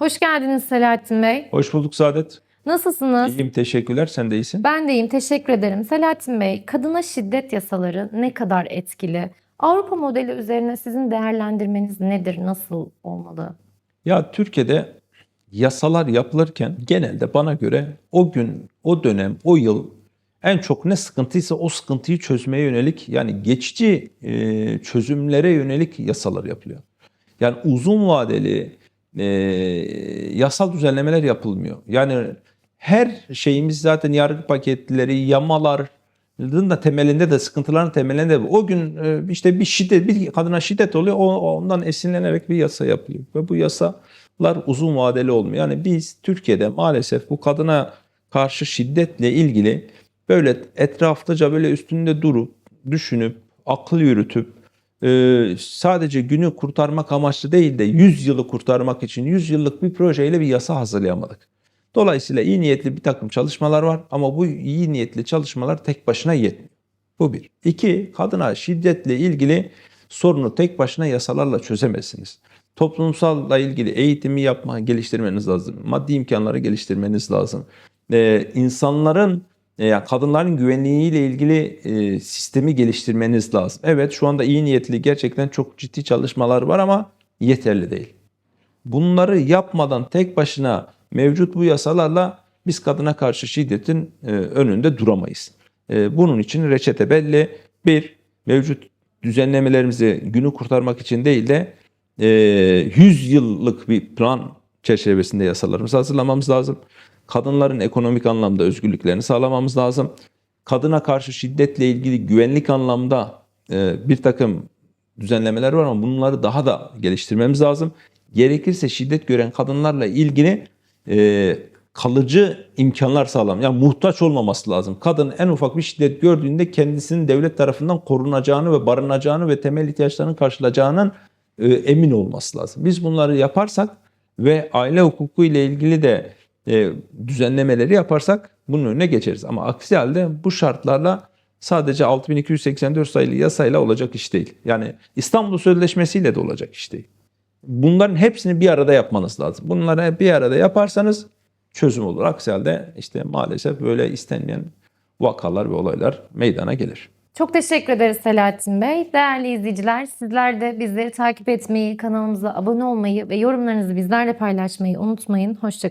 Hoş geldiniz Selahattin Bey. Hoş bulduk Saadet. Nasılsınız? İyiyim teşekkürler. Sen de iyisin. Ben de iyiyim, teşekkür ederim. Selahattin Bey, kadına şiddet yasaları ne kadar etkili? Avrupa modeli üzerine sizin değerlendirmeniz nedir? Nasıl olmalı? Ya Türkiye'de yasalar yapılırken genelde bana göre o gün, o dönem, o yıl en çok ne sıkıntıysa o sıkıntıyı çözmeye yönelik yani geçici e, çözümlere yönelik yasalar yapılıyor. Yani uzun vadeli e, yasal düzenlemeler yapılmıyor. Yani her şeyimiz zaten yargı paketleri, yamalar da temelinde de sıkıntıların temelinde de o gün e, işte bir şiddet bir kadına şiddet oluyor o ondan esinlenerek bir yasa yapılıyor ve bu yasalar uzun vadeli olmuyor. Yani biz Türkiye'de maalesef bu kadına karşı şiddetle ilgili böyle etraflıca böyle üstünde durup düşünüp akıl yürütüp e, sadece günü kurtarmak amaçlı değil de 100 yılı kurtarmak için 100 yıllık bir projeyle bir yasa hazırlayamadık. Dolayısıyla iyi niyetli bir takım çalışmalar var ama bu iyi niyetli çalışmalar tek başına yetmiyor. Bu bir. İki, kadına şiddetle ilgili sorunu tek başına yasalarla çözemezsiniz. Toplumsalla ilgili eğitimi yapma, geliştirmeniz lazım. Maddi imkanları geliştirmeniz lazım. Ee, insanların, yani kadınların güvenliğiyle ilgili e, sistemi geliştirmeniz lazım. Evet şu anda iyi niyetli gerçekten çok ciddi çalışmalar var ama yeterli değil. Bunları yapmadan tek başına mevcut bu yasalarla biz kadına karşı şiddetin e, önünde duramayız. E, bunun için reçete belli. Bir, mevcut düzenlemelerimizi günü kurtarmak için değil de e, 100 yıllık bir plan çerçevesinde yasalarımızı hazırlamamız lazım. Kadınların ekonomik anlamda özgürlüklerini sağlamamız lazım. Kadına karşı şiddetle ilgili güvenlik anlamda e, bir takım düzenlemeler var ama bunları daha da geliştirmemiz lazım. Gerekirse şiddet gören kadınlarla ilgili e, kalıcı imkanlar sağlam. Yani muhtaç olmaması lazım. Kadın en ufak bir şiddet gördüğünde kendisinin devlet tarafından korunacağını ve barınacağını ve temel ihtiyaçlarını karşılayacağının e, emin olması lazım. Biz bunları yaparsak ve aile hukuku ile ilgili de e, düzenlemeleri yaparsak bunun önüne geçeriz. Ama aksi halde bu şartlarla sadece 6284 sayılı yasayla olacak iş değil. Yani İstanbul Sözleşmesi'yle de olacak iş değil. Bunların hepsini bir arada yapmanız lazım. Bunları bir arada yaparsanız çözüm olur. Aksi halde işte maalesef böyle istenmeyen vakalar ve olaylar meydana gelir. Çok teşekkür ederiz Selahattin Bey. Değerli izleyiciler, sizler de bizleri takip etmeyi, kanalımıza abone olmayı ve yorumlarınızı bizlerle paylaşmayı unutmayın. Hoşçakalın.